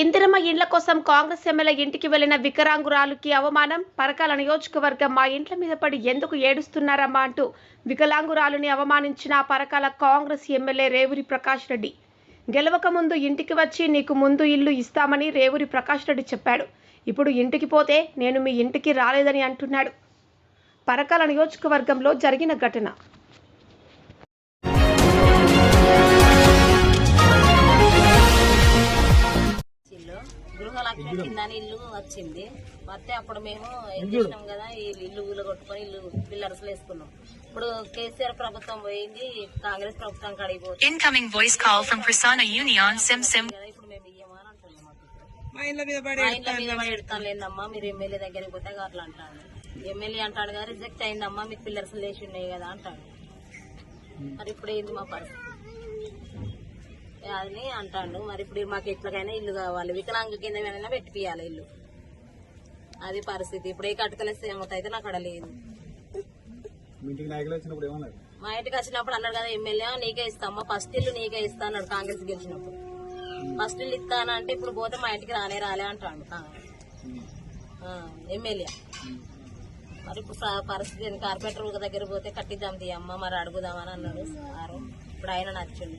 ఇందిరమ్మ ఇండ్ల కోసం కాంగ్రెస్ ఎమ్మెల్యే ఇంటికి వెళ్ళిన వికలాంగురాలుకి అవమానం. పరకాల నియోజకవర్గం మా ఇంట్ల మీద పడి ఎందుకు ఏడుస్తున్నారమ్మా అంటూ వికలాంగురాలుని అవమానించిన పరకాల కాంగ్రెస్ ఎమ్మెల్యే రేవూరి ప్రకాష్ రెడ్డి. గెలవక ముందు ఇంటికి వచ్చి నీకు ముందు ఇల్లు ఇస్తామని రేవూరి ప్రకాష్ రెడ్డి చెప్పాడు. ఇప్పుడు ఇంటికి పోతే నేను మీ ఇంటికి రాలేదని అంటున్నాడు. పరకాల నియోజకవర్గంలో జరిగిన ఘటన. కిందని ఇల్లు వచ్చింది. వస్తే అప్పుడు మేము ఏం చేసినాం కదా ఈ ఇల్లు ఊళ్ళో కొట్టుకొని ఇల్లు పిల్లర్స్ వేసుకున్నాం. ఇప్పుడు కేసీఆర్ ప్రభుత్వం పోయింది కాంగ్రెస్ ప్రభుత్వం కడిగిపోతుంది Sim. కదా ఇప్పుడు మేము ఇయ్యమా అని అంటున్నాం. మా ఇళ్ళ మీద పడి ఎడతాను లేదమ్మా మీరు ఎమ్మెల్యే దగ్గరికి పోతే అట్లా అంటాడు. ఎమ్మెల్యే అంటాడు కదా రిజెక్ట్ అయిందమ్మా మీకు పిల్లర్స్ లేచి ఉన్నాయి కదా అంటాడు. మరి ఇప్పుడు ఏంది మా పరిస్థితి? అని అంటాడు. మరి ఇప్పుడు మాకు ఎట్లకైనా ఇల్లు కావాలి. వికలాంగ కింద ఏమైనా పెట్టిపియాలి ఇల్లు. అది పరిస్థితి. ఇప్పుడు ఏ కట్టుకలేస్తే ఏమవుతాయితే నాకు అక్కడ లేదు. మీ ఇంటికి వచ్చినప్పుడు అన్నాడు కదా ఎమ్మెల్యే నీకే ఇస్తామ్మా ఫస్ట్ ఇల్లు నీకే ఇస్తా అన్నాడు కాంగ్రెస్ గెలిచినప్పుడు. ఫస్ట్ ఇల్లు ఇస్తానంటే ఇప్పుడు పోతే మా ఇంటికి రానే రాలే అంటాడు. ఎమ్మెల్యే. మరి ఇప్పుడు పరిస్థితి? కార్పొరేటర్ దగ్గర పోతే కట్టిద్దాం తీయమ్మ మరి అడుగుదామని అన్నాడు సారు. ఇప్పుడు ఆయన నచ్చింది